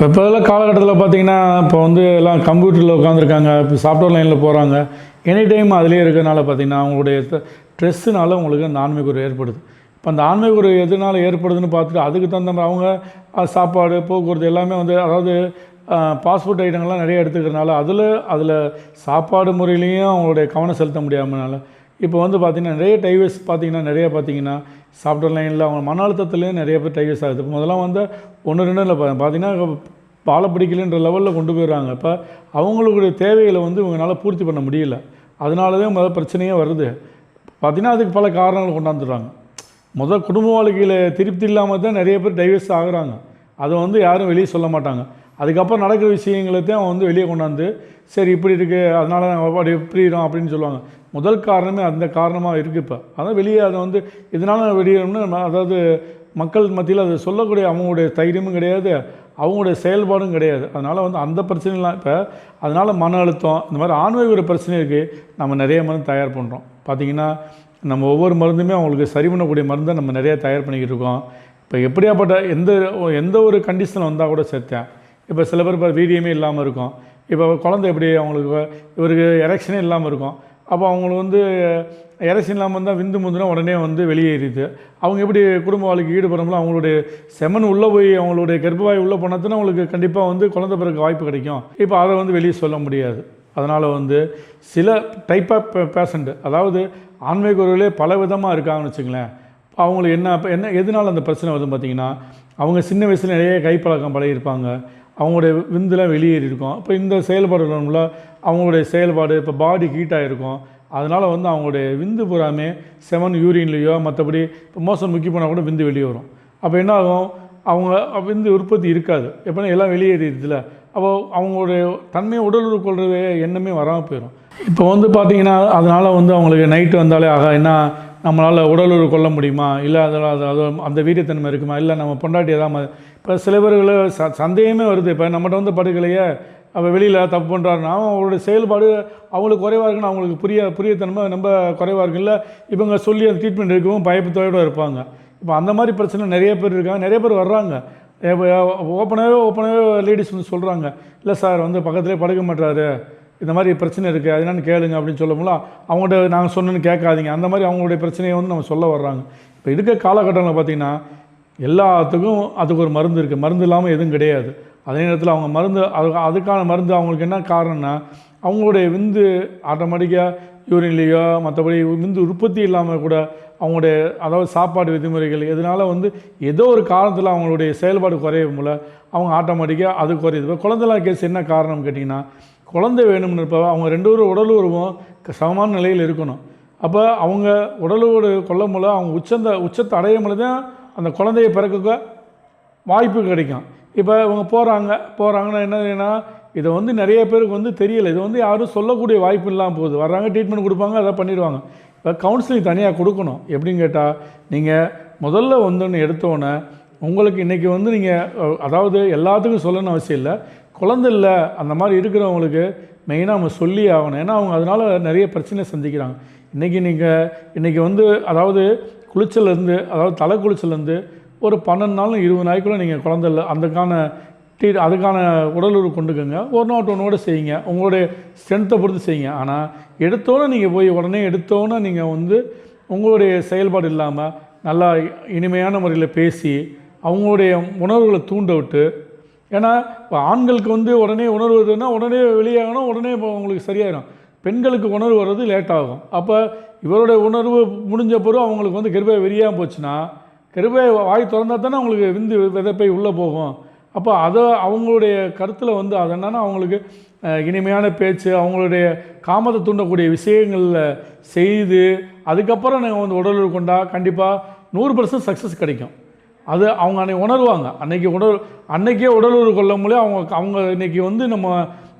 இப்போ இப்போதெல்லாம் காலகட்டத்தில் பார்த்தீங்கன்னா இப்போ வந்து எல்லாம் கம்ப்யூட்டரில் உட்காந்துருக்காங்க இப்போ சாஃப்ட்வேர் லைனில் போகிறாங்க எனி டைம் அதிலே இருக்கிறனால பார்த்தீங்கன்னா அவங்களுடைய ஸ்ட்ரெஸ்ஸுனால உங்களுக்கு அந்த ஆன்மீக ஏற்படுது. இப்போ அந்த ஆன்மீக எதனால் ஏற்படுதுன்னு பார்த்துட்டு அதுக்கு தகுந்த மாதிரி அவங்க சாப்பாடு போக்குவரத்து எல்லாமே வந்து அதாவது பாஸ்போர்ட் ஐட்டங்கள்லாம் நிறைய எடுத்துக்கிறனால அதில் அதில் சாப்பாடு முறையிலையும் அவங்களுடைய கவனம் செலுத்த முடியாமனால இப்போ வந்து பார்த்திங்கன்னா நிறைய டைவர்ஸ் பார்த்தீங்கன்னா நிறைய பார்த்தீங்கன்னா சாஃப்ட்வேர் லைனில் அவங்க மன அழுத்தத்துலேயும் நிறைய பேர் டைவர்ஸ் ஆகுது. இப்போ முதல்ல வந்து ஒன்று ரெண்டு இல்லை பார்த்தீங்கன்னா பாலை பிடிக்கலன்ற லெவலில் கொண்டு போயிடுறாங்க. இப்போ அவங்களுடைய தேவைகளை வந்து இவங்களால பூர்த்தி பண்ண முடியல. அதனால தான் முதல் பிரச்சனையே வருது. பார்த்தீங்கன்னா அதுக்கு பல காரணங்கள் கொண்டாந்துடுறாங்க முதல் குடும்ப வாழ்க்கையில் திருப்தி இல்லாமல் தான் நிறைய பேர் டைவர்ஸ் ஆகுறாங்க. அதை வந்து யாரும் வெளியே சொல்ல மாட்டாங்க. அதுக்கப்புறம் நடக்கிற விஷயங்களத்தையும் அவன் வந்து வெளியே கொண்டாந்து சரி இப்படி இருக்குது அதனால் அப்படி பிரியிறோம் அப்படின்னு சொல்லுவாங்க. முதல் காரணமே அந்த காரணமாக இருக்குது இப்போ. அதான் வெளியே அதை வந்து இதனால் வெளியேறணும்னு அதாவது மக்கள் மத்தியில் அதை சொல்லக்கூடிய அவங்களுடைய தைரியமும் கிடையாது அவங்களுடைய செயல்பாடும் கிடையாது. அதனால் வந்து அந்த பிரச்சனைலாம் இப்போ அதனால் மன அழுத்தம் இந்த மாதிரி ஆன்மீக பிரச்சனைக்கு நம்ம நிறைய மருந்து தயார் பண்ணுறோம் பார்த்தீங்கன்னா நம்ம ஒவ்வொரு மருந்துமே அவங்களுக்கு சரி பண்ணக்கூடிய மருந்தை நம்ம நிறைய தயார் பண்ணிக்கிட்டு இருக்கோம். இப்போ எப்படியாப்பட்ட எந்த எந்த ஒரு கண்டிஷன் வந்தால் கூட சேர்த்தேன். இப்போ சில பேர் இப்போ வீரியமே இல்லாமல் இருக்கும். இப்போ குழந்தை எப்படி அவங்களுக்கு இவருக்கு எரெக்ஷனே இல்லாமல் இருக்கும். அப்போ அவங்களுக்கு வந்து எரெக்ஷன் இல்லாமல் இருந்தால் விந்து முந்தினா உடனே வந்து வெளியேறிது. அவங்க எப்படி குடும்ப வாழ்க்கை ஈடுபடுறோம்ல அவங்களுடைய செமன் உள்ளே போய் அவங்களுடைய கர்ப்பவாய் உள்ளே போனதுன்னா அவங்களுக்கு கண்டிப்பாக வந்து குழந்தை பிறகு வாய்ப்பு கிடைக்கும். இப்போ அதை வந்து வெளியே சொல்ல முடியாது. அதனால் வந்து சில டைப் ஆஃப் பேஷண்ட்டு அதாவது ஆன்மீக உறவுகளே பல விதமாக இருக்காங்கன்னு வச்சுங்களேன் இப்போ அவங்களுக்கு என்ன இப்போ என்ன எதனால் அந்த பிரச்சனை வருதுன்னு பார்த்தீங்கன்னா அவங்க சின்ன வயசில் நிறைய கைப்பழக்கம் பழகியிருப்பாங்க. அவங்களுடைய விந்துலாம் வெளியேறி இருக்கும் இப்போ இந்த செயல்பாடுல அவங்களுடைய செயல்பாடு இப்போ பாடி ஹீட்டாக இருக்கும் அதனால் வந்து அவங்களுடைய விந்து பூராமே செவன் யூரின்லேயோ மற்றபடி இப்போ மோசம் முக்கி போனால் கூட விந்து வெளியே வரும். அப்போ என்ன ஆகும்? அவங்க விந்து உற்பத்தி இருக்காது. எப்படின்னா எல்லாம் வெளியேறிடுதுல. அப்போ அவங்களுடைய தன்மையை உடல் உறவு கொள்கிற எண்ணமே வராமல் போயிடும் இப்போ வந்து பார்த்திங்கன்னா அதனால் வந்து அவங்களுக்கு நைட்டு வந்தாலே ஆகா என்ன? நம்மளால் உடல் கொள்ள முடியுமா? இல்லை அதில் அது அந்த வீரியத்தன்மை இருக்குமா? இல்லை நம்ம பொண்டாட்டி எதாவது இப்போ சில ச சந்தேகமே வருது. இப்போ நம்மகிட்ட வந்து படுக்கலையே அவள் வெளியில் தப்பு பண்ணுறாருன்னா அவங்களுடைய செயல்பாடு அவங்களுக்கு குறைவாக இருக்குன்னு அவங்களுக்கு புரிய புரியத்தன்மை ரொம்ப குறைவாக இருக்குல்ல இவங்க சொல்லி அந்த ட்ரீட்மெண்ட் எடுக்கவும் பயப்பத்தோடு இருப்பாங்க. இப்போ அந்த மாதிரி பிரச்சனை நிறைய பேர் இருக்காங்க. நிறைய பேர் வர்றாங்க. ஓப்பனாகவே ஓப்பனாகவே லேடிஸ் வந்து சொல்கிறாங்க இல்லை சார் வந்து பக்கத்துலேயே படுக்க மாட்டாரு இந்த மாதிரி பிரச்சனை இருக்குது அது என்னென்னு கேளுங்க அப்படின்னு சொல்லும்போது அவங்கள்ட்ட நாங்கள் சொன்னேன்னு கேட்காதீங்க. அந்த மாதிரி அவங்களுடைய பிரச்சனையை வந்து நம்ம சொல்ல வர்றாங்க. இப்போ இருக்க காலகட்டங்களில் பார்த்திங்கன்னா எல்லாத்துக்கும் அதுக்கு ஒரு மருந்து இருக்குது மருந்து இல்லாமல் எதுவும் கிடையாது. அதே நேரத்தில் அவங்க மருந்து அது அதுக்கான மருந்து அவங்களுக்கு என்ன காரணம்னா அவங்களுடைய விந்து ஆட்டோமேட்டிக்காக யூரின்லேயோ மற்றபடி விந்து உற்பத்தி இல்லாமல் கூட அவங்களுடைய அதாவது சாப்பாடு விதிமுறைகள் இதனால் வந்து ஏதோ ஒரு காரணத்தில் அவங்களுடைய செயல்பாடு குறையும் போல் அவங்க ஆட்டோமேட்டிக்காக அது குறையுது. இப்போ குழந்தைலாம் கேஸ் என்ன காரணம் கேட்டிங்கன்னா குழந்தை வேணும்னு இருப்ப அவங்க ரெண்டு பேரும் உடல் உருவம் சமமான நிலையில் இருக்கணும். அப்போ அவங்க உடலோடு கொல்லும் போல அவங்க உச்சந்த உச்சத்தை அடையும் பொழுது தான் அந்த குழந்தைய பிறக்க வாய்ப்பு கிடைக்கும். இப்போ இவங்க போகிறாங்க போகிறாங்கன்னா என்னன்னா இதை வந்து நிறைய பேருக்கு வந்து தெரியலை. இது வந்து யாரும் சொல்லக்கூடிய வாய்ப்பு இல்லாமல் போகுது. வர்றாங்க ட்ரீட்மெண்ட் கொடுப்பாங்க அதை பண்ணிடுவாங்க. இப்போ கவுன்சிலிங் தனியாக கொடுக்கணும். எப்படின்னு கேட்டால் நீங்கள் முதல்ல வந்து எடுத்தோன்னே உங்களுக்கு இன்றைக்கி வந்து நீங்கள் அதாவது எல்லாத்துக்கும் சொல்லணும்னு அவசியம் இல்லை. குழந்தை இல்லை அந்த மாதிரி இருக்கிறவங்களுக்கு மெயினாக அவங்க சொல்லி ஆகணும். ஏன்னா அவங்க அதனால் நிறைய பிரச்சனை சந்திக்கிறாங்க. இன்றைக்கி நீங்கள் இன்றைக்கி வந்து அதாவது குளிச்சல்லேருந்து அதாவது தலை குளிச்சலேருந்து ஒரு பன்னெண்டு நாளும் இருபது நாளைக்குள்ளே நீங்கள் குழந்தை அதுக்கான டீ அதுக்கான உடல் கொண்டுக்கோங்க. ஒரு நாட் ஒன்றோட செய்யுங்க. உங்களுடைய ஸ்ட்ரென்த்தை பொறுத்து செய்யுங்க. ஆனால் எடுத்தோன்னே நீங்கள் போய் உடனே எடுத்தோன்னே நீங்கள் வந்து உங்களுடைய செயல்பாடு இல்லாமல் நல்லா இனிமையான முறையில் பேசி அவங்களுடைய உணர்வுகளை தூண்ட விட்டு ஏன்னா இப்போ ஆண்களுக்கு வந்து உடனே உணர்வுதுன்னா உடனே வெளியாகணும் உடனே இப்போ உங்களுக்கு சரியாயிடும் பெண்களுக்கு உணர்வு வர்றது லேட் ஆகும். அப்போ இவருடைய உணர்வு முடிஞ்ச பிறகு அவங்களுக்கு வந்து கிருபை வெறியாக போச்சுன்னா கிருபை வாய் திறந்தா தானே அவங்களுக்கு விந்து விதைப்பை உள்ளே போகும். அப்போ அதை அவங்களுடைய கருத்தில் வந்து அது என்னென்னா அவங்களுக்கு இனிமையான பேச்சு அவங்களுடைய காமத்தை தூண்டக்கூடிய விஷயங்களில் செய்து அதுக்கப்புறம் நீங்கள் வந்து உடல் கொண்டா கண்டிப்பாக நூறு பர்சன்ட் சக்ஸஸ் கிடைக்கும். அது அவங்க அன்னைக்கு உணர்வாங்க. அன்னைக்கு உணர் அன்னைக்கே உடல் கொள்ள முடியும் அவங்க அவங்க இன்னைக்கு வந்து நம்ம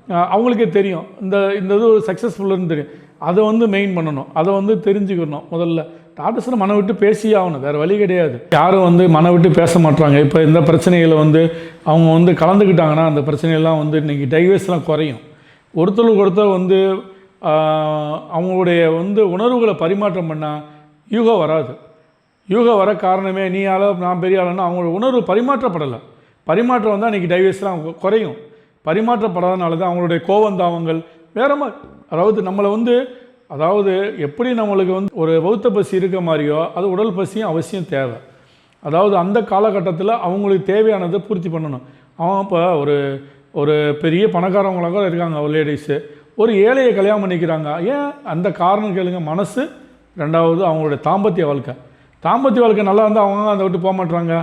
அவங்களுக்கே தெரியும். இந்த இந்த இது ஒரு சக்ஸஸ்ஃபுல்லுன்னு தெரியும். அதை வந்து மெயின் பண்ணணும். அதை வந்து தெரிஞ்சுக்கணும் முதல்ல. டாக்டர்ஸில் மன விட்டு பேசியே ஆகணும். வேறு வழி கிடையாது. யாரும் வந்து மன விட்டு பேச மாட்டாங்க இப்போ இந்த பிரச்சனைகளை வந்து அவங்க வந்து கலந்துக்கிட்டாங்கன்னா அந்த பிரச்சனையெல்லாம் வந்து இன்றைக்கி டைவர்ஸ்லாம் குறையும். ஒருத்தருக்கு ஒருத்தர் வந்து அவங்களுடைய வந்து உணர்வுகளை பரிமாற்றம் பண்ணால் யூகம் வராது. யூகம் வர காரணமே நீ ஆள நான் பெரிய ஆளுன்னா அவங்களோட உணர்வு பரிமாற்றப்படலை. பரிமாற்றம் வந்தால் இன்றைக்கி டைவர்ஸ்லாம் குறையும். பரிமாற்றப்படாதனால தான் அவங்களுடைய கோவந்தாவங்கள் வேற மாதிரி அதாவது நம்மளை வந்து அதாவது எப்படி நம்மளுக்கு வந்து ஒரு வௌத்த பசி இருக்க மாதிரியோ அது உடல் பசியும் அவசியம் தேவை. அதாவது அந்த காலகட்டத்தில் அவங்களுக்கு தேவையானதை பூர்த்தி பண்ணணும். அவன் இப்போ ஒரு ஒரு பெரிய பணக்காரவங்களாக இருக்காங்க ஒரு லேடிஸு ஒரு ஏழையை கல்யாணம் பண்ணிக்கிறாங்க. ஏன்? அந்த காரணம் கேளுங்க. மனசு ரெண்டாவது அவங்களுடைய தாம்பத்திய வாழ்க்கை. தாம்பத்திய வாழ்க்கை நல்லா இருந்தால் அவங்க அதை விட்டு போக மாட்டுறாங்க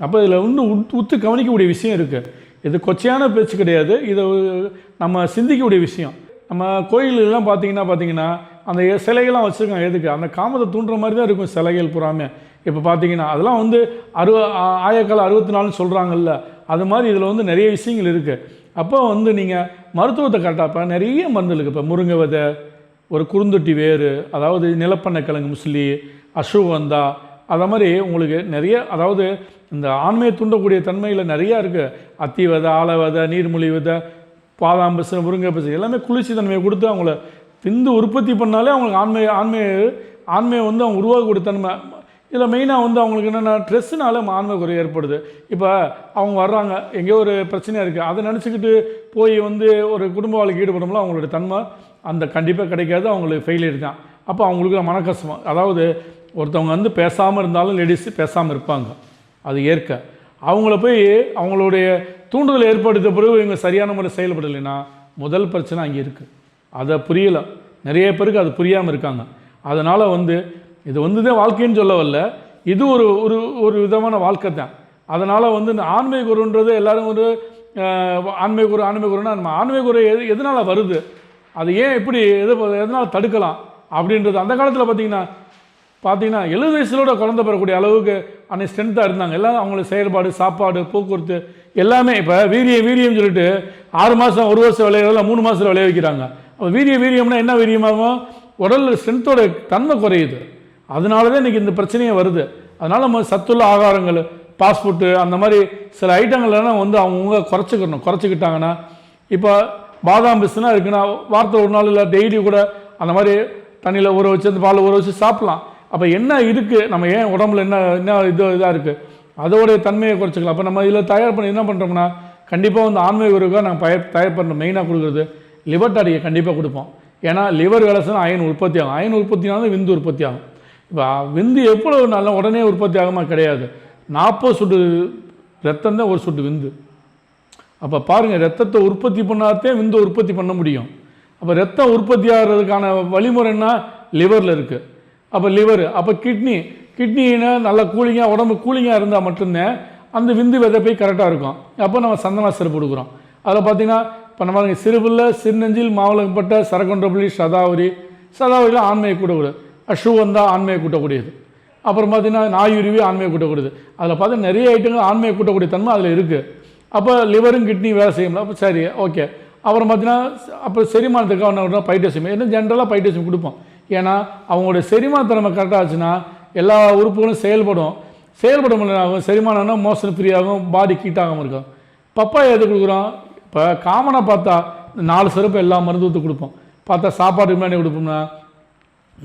அப்போ இதில் இன்னும் உத் உத்து கவனிக்கக்கூடிய விஷயம் இருக்குது இது கொச்சையான பேச்சு கிடையாது. இது நம்ம சிந்திக்கக்கூடிய விஷயம். நம்ம கோயிலெல்லாம் பார்த்தீங்கன்னா பார்த்தீங்கன்னா அந்த சிலைகள்லாம் வச்சுருக்காங்க. எதுக்கு? அந்த காமத்தை தூண்டுற மாதிரி தான் இருக்கும் சிலைகள் புறாமே இப்போ பார்த்தீங்கன்னா அதெல்லாம் வந்து அறுவ ஆ- ஆயக்கால அறுபத்தி நாலுன்னு சொல்கிறாங்கல்ல அது மாதிரி இதில் வந்து நிறைய விஷயங்கள் இருக்குது அப்போ வந்து நீங்கள் மருத்துவத்தை கரெக்டாக இப்போ நிறைய மருந்து இருக்குது இப்போ முருங்கை விதை ஒரு குறுந்தொட்டி வேறு அதாவது நிலப்பண்ணை கிழங்கு முஸ்லி அஸ்வந்தா அதை மாதிரி உங்களுக்கு நிறைய அதாவது இந்த ஆண்மையை தூண்டக்கூடிய தன்மையில் நிறையா இருக்குது அத்தி விதை ஆலை விதை நீர்மொழி விதை பாதாம் பசு முருங்கை பசு எல்லாமே குளிர்ச்சி தன்மையை கொடுத்து அவங்கள விந்து உற்பத்தி பண்ணாலே அவங்களுக்கு ஆண்மை ஆண்மை ஆண்மையை வந்து அவங்க உருவாக்கக்கூடிய தன்மை. இதில் மெயினாக வந்து அவங்களுக்கு என்னென்ன ட்ரெஸ்ஸுனால ஆன்மை குறை ஏற்படுது. இப்போ அவங்க வர்றாங்க எங்கேயோ ஒரு பிரச்சனையாக இருக்குது அதை நினச்சிக்கிட்டு போய் வந்து ஒரு குடும்ப வாழ்க்கை ஈடுபடும்போது அவங்களோட தன்மை. அந்த கண்டிப்பாக கிடைக்காது அவங்களுக்கு ஃபெயிலியர் தான். அப்போ அவங்களுக்கு மன கஷ்டம் அதாவது ஒருத்தவங்க வந்து பேசாமல் இருந்தாலும் லேடிஸு பேசாமல் இருப்பாங்க. அது ஏற்க. அவங்கள போய் அவங்களுடைய தூண்டுதல் ஏற்படுத்த பிறகு இவங்க சரியான முறை செயல்படலைன்னா முதல் பிரச்சனை அங்கே இருக்குது அதை புரியலை. நிறைய பேருக்கு அது புரியாமல் இருக்காங்க. அதனால் வந்து இது வந்து தான் வாழ்க்கைன்னு சொல்ல வரல இது ஒரு ஒரு ஒரு விதமான வாழ்க்கை தான். அதனால் வந்து இந்த ஆண்மை குருன்றது எல்லோரும் ஒரு ஆண்மை குரு ஆண்மை குருன்னா நம்ம ஆண்மை குரு எது எதனால் வருது? அது ஏன் எப்படி எது எதனால் தடுக்கலாம்? அப்படின்றது அந்த காலத்தில் பார்த்தீங்கன்னா பார்த்தீங்கன்னா எழுபது வயசுலோட குழந்தை பெறக்கூடிய அளவுக்கு அன்னைக்கு ஸ்ட்ரென்த்தாக இருந்தாங்க. எல்லாம் அவங்களுக்கு செயல்பாடு சாப்பாடு போக்குவரத்து எல்லாமே இப்போ வீரியம் வீரியம் சொல்லிட்டு ஆறு மாதம் ஒரு வருஷம் விளையாடல மூணு மாதத்தில் விளைய வைக்கிறாங்க. அப்போ வீரிய வீரியம்னா என்ன வீரியமாகும்? உடலில் ஸ்ட்ரென்த்தோட தன்மை குறையுது. அதனால தான் இன்றைக்கி இந்த பிரச்சனையே வருது. அதனால் நம்ம சத்துள்ள ஆகாரங்கள் பாஸ்போர்ட்டு அந்த மாதிரி சில ஐட்டங்கள்லாம் வந்து அவங்கவுங்க குறைச்சிக்கணும். குறைச்சிக்கிட்டாங்கன்னா இப்போ பாதாம் பிஸ்னா இருக்குன்னா வாரத்தில் ஒரு நாள் இல்லை டெய்லி கூட அந்த மாதிரி தண்ணியில் ஊற வச்சு அந்த பால் ஊற வச்சு சாப்பிட்லாம். அப்போ என்ன இருக்குது நம்ம ஏன் உடம்புல என்ன என்ன இது இதாக இருக்குது அதோடைய தன்மையை குறைச்சிக்கலாம். அப்போ நம்ம இதில் தயார் பண்ணி என்ன பண்ணுறோம்னா கண்டிப்பாக வந்து ஆன்மீக உருவாக நாங்கள் தயார் தயார் பண்ணுறோம் மெயினாக கொடுக்குறது லிவர் டாடியை கண்டிப்பாக கொடுப்போம். ஏன்னா லிவர் வேலை செய்யணும் அயன் உற்பத்தி ஆகும். அயன் உற்பத்தி ஆகும் விந்து உற்பத்தி ஆகும். இப்போ விந்து எவ்வளோ நல்ல உடனே உற்பத்தி ஆகுமா கிடையாது. நாற்பது சுட்டு ரத்தம் தான் ஒரு சுட்டு விந்து. அப்போ பாருங்கள் ரத்தத்தை உற்பத்தி பண்ணாதே விந்து உற்பத்தி பண்ண முடியும். அப்போ ரத்தம் உற்பத்தி ஆகிறதுக்கான வழிமுறைன்னா லிவரில் இருக்குது அப்போ லிவர் அப்போ கிட்னி கிட்னின்னு நல்லா கூலிங்காக உடம்பு கூலிங்காக இருந்தால் மட்டும்தான் அந்த விந்து விதை போய் கரெக்டாக இருக்கும். அப்போ நம்ம சந்தனா சிறப்பு கொடுக்குறோம். அதில் பார்த்தீங்கன்னா இப்போ நம்ம சிறுபுல்ல சிறுநெஞ்சில் மாவளப்பட்ட சரகொன்றபுலி சதாவரி. சதாவரியில் ஆண்மையை கூட்டக்கூடியது அஷுவந்தா ஆண்மையை கூட்டக்கூடியது. அப்புறம் பார்த்தீங்கன்னா நாயுருவி ஆண்மையை கூட்டக்கூடியது அதில் பார்த்தா நிறைய ஐட்டங்கள் ஆண்மையை கூட்டக்கூடிய தன்மை அதில் இருக்குது அப்போ லிவரும் கிட்னி வேலை செய்யும்ல அப்போ சரி ஓகே அப்புறம் பார்த்தீங்கன்னா அப்புறம் செரிமானத்துக்கு என்ன பைட்டசியம் ஏன்னா ஜென்ரலாக பைட்டசியம் கொடுப்போம். ஏன்னா அவங்களுடைய செரிமான திறமை கரெக்டாக ஆச்சுன்னா எல்லா உறுப்புகளும் செயல்படும். செயல்பட முடியாகும் செரிமானம்னா மோஷன் ஃப்ரீயாகும் பாடி கீட்டாகாமல் இருக்கும். பப்பாயா எது கொடுக்குறோம்? இப்போ காமனாக பார்த்தா நாலு சிறப்பு எல்லா மருந்து ஊற்றி கொடுப்போம். பார்த்தா சாப்பாட்டுக்கு முன்னாடி கொடுப்போம்னா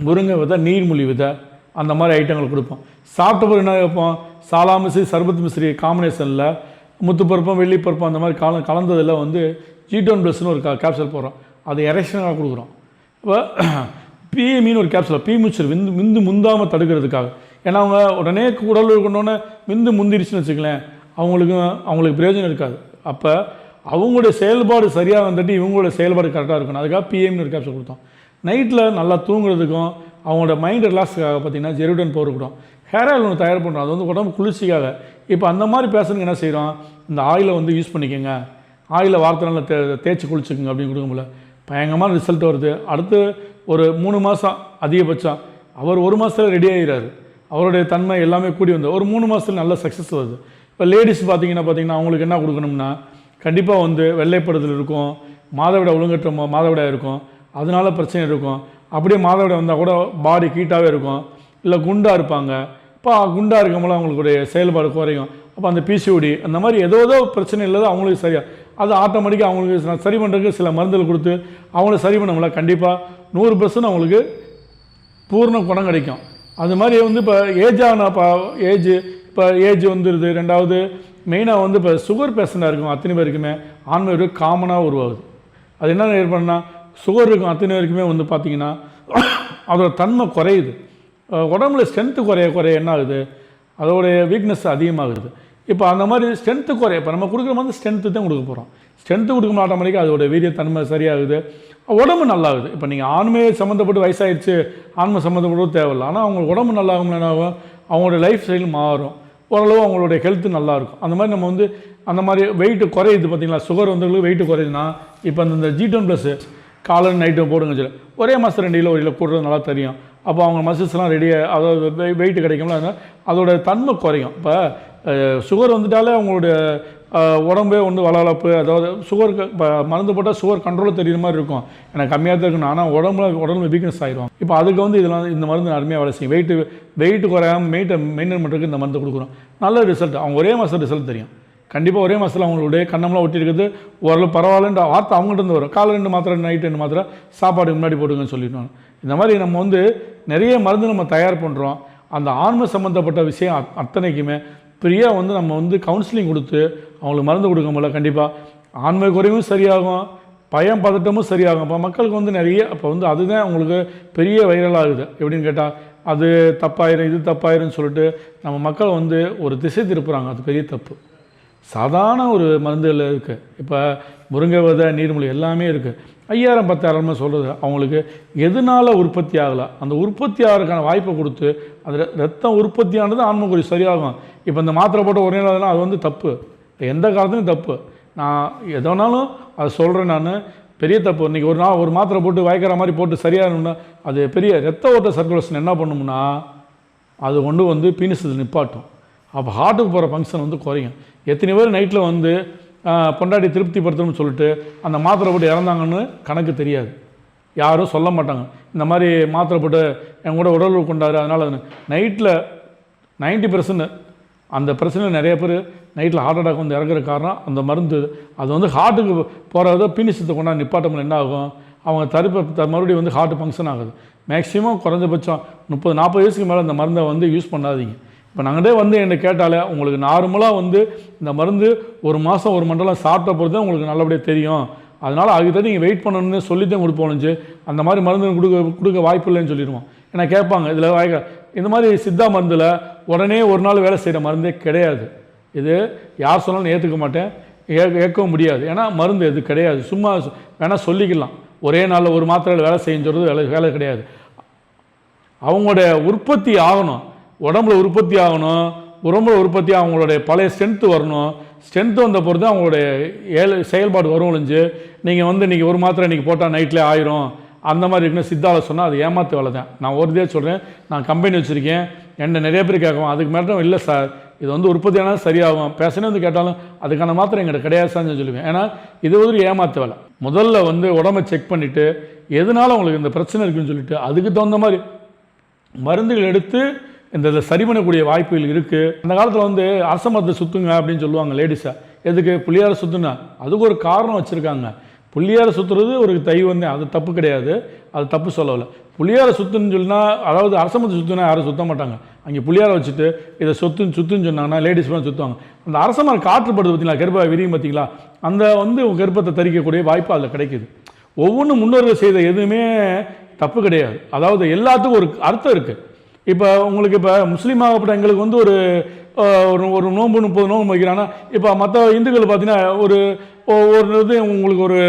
முருங்கை விதை நீர்மொழி விதை அந்த மாதிரி ஐட்டங்கள் கொடுப்போம். சாப்பிட்ட பிறகு என்ன வைப்போம்? சாலா மிஸ்ரி சர்பத் மிஸ்ரி காம்பினேஷனில் முத்துப்பருப்பம் வெள்ளிப்பருப்பம் அந்த மாதிரி கல கலந்ததில் வந்து ஜீட்டோன் ப்ளஸ்னு ஒரு கேப்சல் போடுறோம். அது எரெக்ஷனாக கொடுக்குறோம். இப்போ பிஏமின்னு ஒரு கேப்சூல் பி முச்சல் விந்து விந்து முந்தாமல் தடுக்கிறதுக்காக. ஏன்னா அவங்க உடனே உடல் கொண்டோடனே விந்து முந்திருச்சுன்னு வச்சுக்கலேன் அவங்களுக்கு அவங்களுக்கு பிரயோஜனம் இருக்காது. அப்போ அவங்களுடைய செயல்பாடு சரியாக வந்துட்டு இவங்களோட செயல்பாடு கரெக்டாக இருக்கணும். அதுக்காக பிஎம்னு ஒரு கேப்சூல் கொடுத்தோம். நைட்டில் நல்லா தூங்குறதுக்கும் அவங்களோட மைண்ட் ரிலாக்ஸுக்காக பார்த்தீங்கன்னா ஜெருடன் போகிறக்கூடும் ஹேர் ஆயில் ஒன்று தயார் பண்ணுறோம் அது வந்து உடம்பு குளிர்ச்சிக்காக. இப்போ அந்த மாதிரி பேசுறதுக்கு என்ன செய்கிறோம் இந்த ஆயிலை வந்து யூஸ் பண்ணிக்கோங்க. ஆயிலை வார்த்தை நல்லா தே தேய்ச்சி குளிச்சுக்குங்க அப்படின்னு கொடுக்கும்போல பயங்கரமான ரிசல்ட் வருது. அடுத்து ஒரு மூணு மாதம் அதிகபட்சம். அவர் ஒரு மாதத்தில் ரெடி ஆகிறாரு அவருடைய தன்மை எல்லாமே கூடி வந்து ஒரு மூணு மாதத்துல நல்ல சக்ஸஸ் வருது. இப்போ லேடிஸ் பார்த்தீங்கன்னா பார்த்தீங்கன்னா அவங்களுக்கு என்ன கொடுக்கணும்னா கண்டிப்பாக வந்து வெள்ளைப்படுதல் இருக்கும். மாதவிட ஒழுங்கற்ற மா- மாதவிடாய் இருக்கும். அதனால பிரச்சனை இருக்கும். அப்படியே மாதவிடாய் வந்தால் கூட பாடி ஹீட்டாகவே இருக்கும். இல்லை குண்டாக இருப்பாங்க. இப்போ குண்டாக இருக்கும்போது அவங்களுடைய செயல்பாடு குறையும். அப்போ அந்த பிசிஓடி அந்த மாதிரி ஏதோ ஏதோ பிரச்சனை இல்லாத அவங்களுக்கு சரியாக அது ஆட்டோமேட்டிக்காக அவங்களுக்கு சரி பண்ணுறதுக்கு சில மருந்துகள் கொடுத்து அவங்கள சரி பண்ண முடியல. கண்டிப்பாக நூறு பர்சன்ட் அவங்களுக்கு பூர்ண குணம் கிடைக்கும். அது மாதிரி வந்து இப்போ ஏஜ் ஆன இப்போ ஏஜ் இப்போ ஏஜ் வந்துடுது ரெண்டாவது மெயினாக வந்து இப்போ சுகர் பேஷண்ட்டாக இருக்கும் அத்தனை பேருக்குமே. ஆண்மை காமனாக உருவாகுது. அது என்ன ஏற்படுனா சுகர் இருக்கும் அத்தனை பேருக்குமே வந்து பார்த்திங்கன்னா அதோட தன்மை குறையுது. உடம்புல ஸ்ட்ரென்த்து குறைய குறைய என்ன ஆகுது? அதோடைய வீக்னஸ் அதிகமாகுது. இப்போ அந்த மாதிரி ஸ்ட்ரென்த்து குறைய இப்போ நம்ம கொடுக்குற மாதிரி ஸ்ட்ரென்த்து தான் கொடுக்க போகிறோம் ஸ்ட்ரென்த்து கொடுக்க ஆட்டோமேட்டிக்காக அதோட வீரியத்தன்மை சரியாகுது. உடம்பு நல்லாகுது. இப்போ நீங்கள் ஆண்மையை சம்மந்தப்பட்டு வயசாயிடுச்சு ஆண்மை சம்மந்தப்பட்டு தேவையில்லை. ஆனால் அவங்க உடம்பு நல்லாகும் அவங்களோட லைஃப் ஸ்டைல் மாறும். ஓரளவு அவங்களுடைய ஹெல்த்து நல்லாயிருக்கும். அந்த மாதிரி நம்ம வந்து அந்த மாதிரி வெயிட்டு குறையுது பார்த்தீங்களா? சுகர் வந்தவங்களுக்கு வெயிட்டு குறையுதுன்னா இப்போ அந்த ஜி டென் ப்ளஸ்ஸு காலையில் நைட்டு போடுங்க சொல்லி. ஒரே மாதம் ரெண்டு கிலோ ஒரு கிலோ கூடுறது நல்லா தெரியும். அப்போ அவங்க மசில்ஸ்லாம் ரெடியாக அதாவது வெயிட் கிடைக்கும்ல அதனால அதோட தன்மை குறையும். இப்போ சுகர் வந்துட்டாலே அவங்களுடைய உடம்பே வந்து வளவளப்பு. அதாவது சுகர் மருந்து போட்டால் சுகர் கண்ட்ரோல் தெரியுற மாதிரி இருக்கும். எனக்கு கம்மியாக தான் இருக்கணும் ஆனால் உடம்புல உடம்புல வீக்னஸ் ஆயிரும் இப்போ அதுக்கு வந்து இதெல்லாம் இந்த மருந்து அருமையாக வேலை செய்யும் வெயிட்டு வெயிட் குறையாம வெயிட்டை மெயின்டைன் பண்ணுறதுக்கு இந்த மருந்து கொடுக்குறோம் நல்ல ரிசல்ட் அவங்க ஒரே மாதம் ரிசல்ட் தெரியும். கண்டிப்பாக ஒரே மாதத்தில் அவங்களுடைய கண்ணம்லாம் ஒட்டியிருக்குது ஓரளவு பரவாயில்லன்ற வார்த்தை அவங்கள்ட்ட வரும். காலை ரெண்டு மாத்திரை நைட் ரெண்டு மாத்திரை சாப்பாடு முன்னாடி போடுங்கன்னு சொல்லிட்டோம் இந்த மாதிரி நம்ம வந்து நிறைய மருந்து நம்ம தயார் பண்ணுறோம் அந்த ஆன்மை சம்மந்தப்பட்ட விஷயம் அத்தனைக்குமே ஃப்ரீயாக வந்து நம்ம வந்து கவுன்சிலிங் கொடுத்து அவங்களுக்கு மருந்து கொடுக்க முடியல கண்டிப்பாக ஆண்மை குறைவும் சரியாகும் பயம் பதட்டமும் சரியாகும். இப்போ மக்களுக்கு வந்து நிறைய அப்போ வந்து அதுதான் அவங்களுக்கு பெரிய வைரலாகுது. எப்படின்னு கேட்டால் அது தப்பாயிரும் இது தப்பாயிரும்னு சொல்லிட்டு நம்ம மக்கள் வந்து ஒரு திசை திருப்புறாங்க. அது பெரிய தப்பு. சாதாரண ஒரு மருந்துகள் இருக்குது இப்போ முருங்கை விதை நீர்மொழி எல்லாமே இருக்குது ஐயாயிரம் பத்தாயிரம்னு சொல்கிறது அவங்களுக்கு எதனால உற்பத்தி ஆகலை? அந்த உற்பத்தி ஆகிறதுக்கான வாய்ப்பை கொடுத்து அது ரத்தம் உற்பத்தியானது ஆன்மகுறி சரியாகும். இப்போ இந்த மாத்திரை போட்ட ஒரே நாள்னா அது வந்து தப்பு. எந்த காலத்துலையும் தப்பு. நான் எதனாலும் அதை சொல்கிறேன் நான். பெரிய தப்பு. இன்றைக்கி ஒரு நாள் ஒரு மாத்திரை போட்டு வாய்க்கிற மாதிரி போட்டு சரியாகணும்னா அது பெரிய ரத்த ஓட்ட சர்க்குலேஷன் என்ன பண்ணும்னா அது கொண்டு வந்து பீனிஸில் நிப்பாட்டும். அப்போ ஹார்ட்டுக்கு போகிற ஃபங்க்ஷன் வந்து குறையும். எத்தனை பேர் நைட்டில் வந்து பொண்டாட்டி திருப்திப்படுத்தணும்னு சொல்லிட்டு அந்த மாத்திரை போட்டு இறந்தாங்கன்னு கணக்கு தெரியாது. யாரும் சொல்ல மாட்டாங்க. இந்த மாதிரி மாத்திரை போட்டு என் கூட உடல் கொண்டாரு அதனால் நைட்டில் நைன்ட்டி பர்சன்ட் அந்த பிரச்சனை நிறைய பேர் நைட்டில் ஹார்ட் அட்டாக் வந்து இறங்குற காரணம் அந்த மருந்து. அது வந்து ஹார்ட்டுக்கு போகிறத பீனிசத்தை கொண்டாந்து நிப்பாட்டமில் என்ன ஆகும்? அவங்க தருப்ப த- மறுபடியும் வந்து ஹார்ட் ஃபங்க்ஷன் ஆகுது. மேக்ஸிமம் குறைஞ்சபட்சம் முப்பது நாற்பது வயசுக்கு மேலே இந்த மருந்தை வந்து யூஸ் பண்ணாதீங்க. இப்போ நாங்களே வந்து என்னை கேட்டாலே உங்களுக்கு நார்மலாக வந்து இந்த மருந்து ஒரு மாதம் ஒரு மண்டலம் சாப்பிட்ட பொறுத்து தான் உங்களுக்கு நல்லபடியாக தெரியும். அதனால் அதுக்கு நீங்கள் வெயிட் பண்ணணும்னு சொல்லி தான் கொடுப்போம்னுச்சு அந்த மாதிரி மருந்து கொடுக்க கொடுக்க வாய்ப்பு இல்லைன்னு சொல்லிடுவோம். ஏன்னா கேட்பாங்க இதில் வாய்க்க இந்த மாதிரி சித்தா மருந்தில் உடனே ஒரு நாள் வேலை செய்கிற மருந்தே கிடையாது. இது யார் சொன்னாலும் ஏற்றுக்க மாட்டேன். ஏ ஏற்கவும் முடியாது. ஏன்னா மருந்து இது கிடையாது. சும்மா வேணால் சொல்லிக்கலாம். ஒரே நாளில் ஒரு மாத்திரையில் வேலை செய்யுங்கிறது வேலை வேலை கிடையாது. அவங்களுடைய உற்பத்தி ஆகணும். உடம்புல உற்பத்தி ஆகணும் உடம்புல உற்பத்தி அவங்களுடைய பழைய ஸ்ட்ரென்த்து வரணும். ஸ்ட்ரென்த்து வந்த பொறுத்து அவங்களுடைய ஏழு செயல்பாடு வரும் ஒழிஞ்சு நீங்கள் வந்து இன்றைக்கி ஒரு மாத்திரை இன்றைக்கி போட்டால் நைட்டில் ஆயிரும். அந்த மாதிரி இருக்குன்னு சித்தால சொன்னால் அது ஏமாத்து வேலை தான். நான் ஒரு இதே சொல்கிறேன் நான் கம்பெனி வச்சுருக்கேன். என்ன நிறைய பேர் கேட்குவோம் அதுக்கு மேட்டும் இல்லை சார் இது வந்து உற்பத்தியானால் சரியாகும். பேசணும் வந்து கேட்டாலும் அதுக்கான மாத்திரை எங்கிட்ட கிடையாது சார்னு சொல்லுவேன். ஏன்னா இது ஒரு ஏமாத்து வேலை. முதல்ல வந்து உடம்ப செக் பண்ணிவிட்டு எதனால உங்களுக்கு இந்த பிரச்சனை இருக்குன்னு சொல்லிட்டு அதுக்கு தகுந்த மாதிரி மருந்துகள் எடுத்து இந்த இதை சரி பண்ணக்கூடிய வாய்ப்புகள் இருக்குது அந்த காலத்தில் வந்து அரச மரத்தை சுற்றுங்க அப்படின்னு சொல்லுவாங்க லேடிஸை எதுக்கு? புள்ளியார சுற்றுனா அதுக்கு ஒரு காரணம் வச்சுருக்காங்க. புள்ளியார சுற்றுறது ஒரு தெய்வம் தான் அது தப்பு கிடையாது. அது தப்பு சொல்லலை புளியார சுத்துன்னு சொன்னால் அதாவது அரசமத்தை சுற்றுனா யாரும் சுத்த மாட்டாங்க. அங்கே புளியார வச்சுட்டு இதை சொத்துன்னு சுத்துன்னு சொன்னாங்கன்னா லேடிஸ் தான் சுற்றுவாங்க அந்த அரச மரம் காற்றுப்படுது பார்த்தீங்களா? கர்ப்ப விரியும் பார்த்தீங்களா? அந்த வந்து கர்ப்பத்தை தரிக்கக்கூடிய வாய்ப்பு அதில் கிடைக்குது. ஒவ்வொன்றும் முன்னோர்கள் செய்த எதுவுமே தப்பு கிடையாது. அதாவது எல்லாத்துக்கும் ஒரு அர்த்தம் இருக்குது இப்போ உங்களுக்கு இப்போ முஸ்லீம் ஆகப்பட்ட எங்களுக்கு வந்து ஒரு ஒரு ஒரு நோன்பு முப்பது நோன்பு வைக்கிறாங்கன்னா இப்போ மற்ற இந்துக்கள் பார்த்தீங்கன்னா ஒரு ஒரு இது உங்களுக்கு ஒரு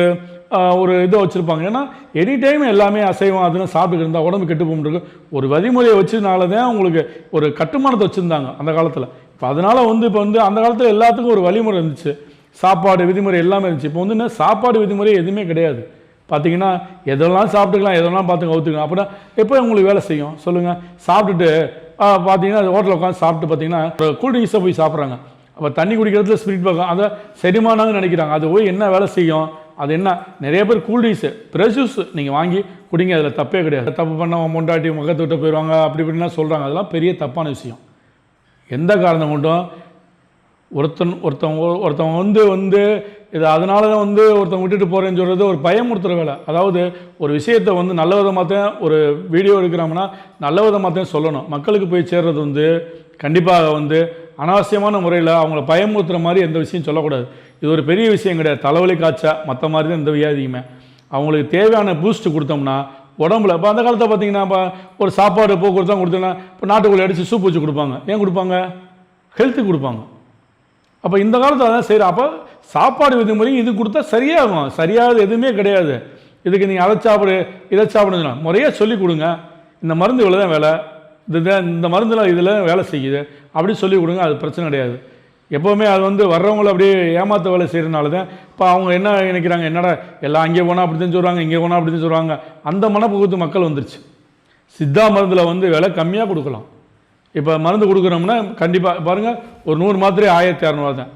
ஒரு இதை வச்சுருப்பாங்க. ஏன்னா எனி டைம் எல்லாமே அசைவம் அதுன்னு சாப்பிட்டு இருந்தால் உடம்பு கெட்டு போகும் ஒரு வழிமுறையை வச்சதுனால தான் உங்களுக்கு ஒரு கட்டுமானத்தை வச்சுருந்தாங்க அந்த காலத்தில். இப்போ அதனால் வந்து இப்போ வந்து அந்த காலத்தில் எல்லாத்துக்கும் ஒரு வழிமுறை இருந்துச்சு. சாப்பாடு விதிமுறை எல்லாமே இருந்துச்சு. இப்போ வந்து என்ன சாப்பாடு விதிமுறை எதுவுமே கிடையாது. பார்த்தீங்கன்னா எதெல்லாம் சாப்பிட்டுக்கலாம் எதெல்லாம் பார்த்து கவுத்துக்கலாம். அப்படின்னா எப்போ உங்களுக்கு வேலை செய்யும்? சொல்லுங்கள் சாப்பிட்டுட்டு பார்த்தீங்கன்னா ஹோட்டலில் உட்காந்து சாப்பிட்டு பார்த்தீங்கன்னா கூல்ட்ரிங்க்ஸை போய் சாப்பிட்றாங்க. அப்போ தண்ணி குடிக்கிறதுல ஸ்பிரிட் பார்க்கும் அதை செரிமானம்னு நினைக்கிறாங்க. அது போய் என்ன வேலை செய்யும்? அது என்ன? நிறைய பேர் கூல்ட்ரிங்க்ஸு ப்ரெஷூஸ் நீங்கள் வாங்கி குடிங்க. அதில் தப்பே கிடையாது. தப்பு பண்ண மொண்டாட்டி முகத்தை விட்டு போயிடுவாங்க அப்படி இப்படின்னா சொல்கிறாங்க அதெல்லாம் பெரிய தப்பான விஷயம். எந்த காரணம் கொண்டும் ஒருத்தன் ஒருத்தவங்க ஒருத்தவங்க வந்து வந்து இது அதனால தான் வந்து ஒருத்தவங்க விட்டுட்டு போகிறேன்னு சொல்கிறது ஒரு பயமுறுத்துகிற வேலை. அதாவது ஒரு விஷயத்தை வந்து நல்ல விதமாக தான் ஒரு வீடியோ எடுக்கிறாங்கன்னா நல்ல விதமாக தான் சொல்லணும். மக்களுக்கு போய் சேர்றது வந்து கண்டிப்பாக வந்து அனாவசியமான முறையில் அவங்கள பயமுறுத்துகிற மாதிரி எந்த விஷயம் சொல்லக்கூடாது. இது ஒரு பெரிய விஷயம் கிடையாது. தலைவலி காய்ச்சா மற்ற மாதிரி தான் எந்த வியாதியுமே. அவங்களுக்கு தேவையான பூஸ்ட் கொடுத்தோம்னா உடம்புல இப்போ அந்த காலத்தை பார்த்தீங்கன்னா இப்போ ஒரு சாப்பாடு போக்குவரத்து தான் கொடுத்தோன்னா இப்போ நாட்டுக்குள்ளே அடித்து சூப் வச்சு கொடுப்பாங்க. ஏன் கொடுப்பாங்க? ஹெல்த்துக்கு கொடுப்பாங்க. அப்போ இந்த காலத்தில் அதான் செய்கிறோம் அப்போ சாப்பாடு விதிமுறை இது கொடுத்தா சரியாகும். சரியானது எதுவுமே கிடையாது. இதுக்கு நீங்கள் அதை சாப்பிடு இதை சாப்பிடுங்க முறையாக சொல்லி கொடுங்க. இந்த மருந்து இவ்வளோ தான் வேலை. இதுதான் இந்த மருந்துலாம் இதில் வேலை செய்யுது. அப்படி சொல்லி கொடுங்க அது பிரச்சனை கிடையாது. எப்போவுமே அது வந்து வர்றவங்கள அப்படியே ஏமாத்த வேலை செய்கிறனால தான் இப்போ அவங்க என்ன நினைக்கிறாங்க? என்னடா எல்லாம் அங்கே போனால் அப்படி தான் சொல்கிறாங்க இங்கே போனால் அப்படி தான் சொல்கிறாங்க அந்த மனப்போக்கத்து மக்கள் வந்துருச்சு. சித்தா மருந்தில் வந்து விலை கம்மியாக கொடுக்கலாம். இப்போ மருந்து கொடுக்குறோம்னா கண்டிப்பாக பாருங்கள் ஒரு நூறு மாத்திரை ஆயிரத்தி இரநூறுவா தான்.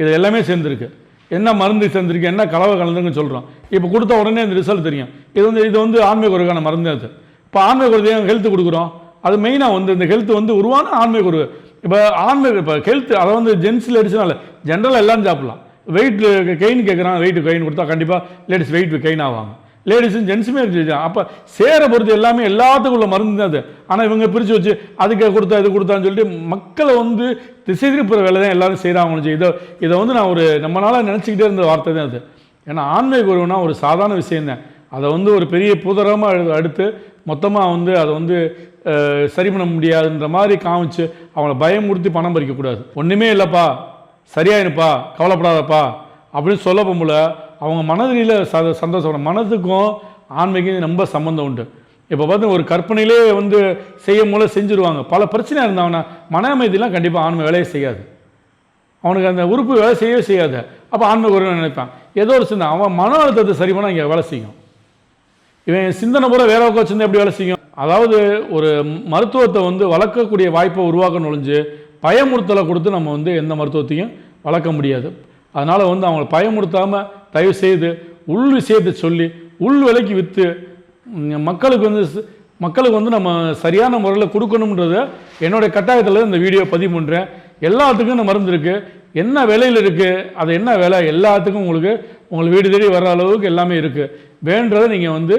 இது எல்லாமே சேர்ந்துருக்கு. என்ன மருந்து சேர்ந்துருக்கு என்ன கலவை கலந்துருக்குன்னு சொல்கிறோம் இப்போ கொடுத்த உடனே இந்த ரிசல்ட் தெரியும். இது வந்து இது வந்து ஆன்மீக குறைக்கான மருந்து அது. இப்போ ஆன்மீக குறைக்கு ஹெல்த் கொடுக்குறோம்? அது மெயினாக வந்து இந்த ஹெல்த் வந்து உருவான ஆன்மீக குரு இப்போ ஆன்மீக இப்போ ஹெல்த் அதை வந்து ஜென்ஸில் அடிச்சுனால ஜென்ரலாக எல்லாம் சாப்பிட்லாம். வெயிட் கெயின் கேட்குறான் வெயிட் கெயின் கொடுத்தா கண்டிப்பாக லேடிஸ் வெயிட் கெயின் ஆவாங்க. லேடிஸும் ஜென்ஸுமே இருக்கு அப்போ சேர பொறுத்து எல்லாமே எல்லாத்துக்கும் உள்ள மருந்து தான் அது. ஆனால் இவங்க பிரித்து வச்சு அதுக்கு கொடுத்தா இது கொடுத்தான்னு சொல்லிட்டு மக்களை வந்து திசை திருப்புற வேலை தான் எல்லாரும் செய்கிறாங்க இதை இதை வந்து நான் ஒரு நம்மளால் நினச்சிக்கிட்டே இருந்த வார்த்தை தான் அது. ஏன்னா ஆன்மீக குருவுனா ஒரு சாதாரண விஷயம் தான். அதை வந்து ஒரு பெரிய புதரமாக அடுத்து மொத்தமாக வந்து அதை வந்து சரி பண்ண முடியாதுன்ற மாதிரி காமிச்சு அவங்கள பயமுறுத்தி பணம் பறிக்கக்கூடாது. ஒன்றுமே இல்லைப்பா சரியாயிருப்பா கவலைப்படாதப்பா அப்படின்னு சொல்ல போகும்போல அவங்க மனதில் ச சந்தோஷம் மனதுக்கும் ஆன்மைக்கும் ரொம்ப சம்மந்தம் உண்டு. இப்போ பார்த்து ஒரு கற்பனையிலே வந்து செய்யும் போல செஞ்சுருவாங்க. பல பிரச்சனை இருந்தாங்கன்னா மன அமைதியெலாம் கண்டிப்பாக ஆன்மை வேலையை செய்யாது. அவனுக்கு அந்த உறுப்பு வேலை செய்யவே செய்யாது. அப்போ ஆன்மை குருன்னு நினைப்பான். ஏதோ ஒரு சின்ன அவன் மன அழுத்தத்தை சரி பண்ணால் இங்கே வேலை செய்யும். இவன் சிந்தனை பூரா வேற பக்கம் வச்சிருந்தா எப்படி வேலை செய்யும்? அதாவது ஒரு மருத்துவத்தை வந்து வளர்க்கக்கூடிய வாய்ப்பை உருவாக்க நுழைஞ்சு பயமுறுத்தலை கொடுத்து நம்ம வந்து எந்த மருத்துவத்தையும் வளர்க்க முடியாது. அதனால் வந்து அவங்களை பயமுறுத்தாமல் தயவு செய்து உள் விஷயத்தை சொல்லி உள் விலைக்கு விற்று மக்களுக்கு வந்து மக்களுக்கு வந்து நம்ம சரியான முறையில் கொடுக்கணுன்றத என்னுடைய கட்டாயத்தில் இந்த வீடியோ பதிவு பண்ணுறேன் எல்லாத்துக்கும் இந்த மருந்து இருக்குது என்ன விலையில் இருக்குது அது என்ன விலை? எல்லாத்துக்கும் உங்களுக்கு உங்களுக்கு வீடு தேடி வர்ற அளவுக்கு எல்லாமே இருக்குது வேண்டதை நீங்கள் வந்து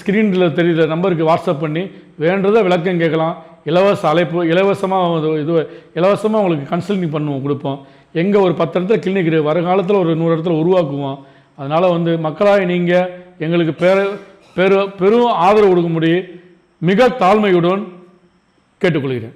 ஸ்க்ரீனில் தெரியுற நம்பருக்கு வாட்ஸ்அப் பண்ணி வேண்டதை விளக்கம் கேட்கலாம். இலவச அழைப்பு இலவசமாக இது இலவசமாக உங்களுக்கு கன்சல்டிங் பண்ணுவோம் கொடுப்போம். எங்கே ஒரு பத்து இடத்துல கிளினிக் இருக்குது வருங்காலத்தில் ஒரு நூறு இடத்துல உருவாக்குவோம். அதனால் வந்து மக்களாக நீங்கள் எங்களுக்கு பேர பெரு பெரும் ஆதரவு கொடுக்கும்படி மிக தாழ்மையுடன் கேட்டுக்கொள்கிறேன்.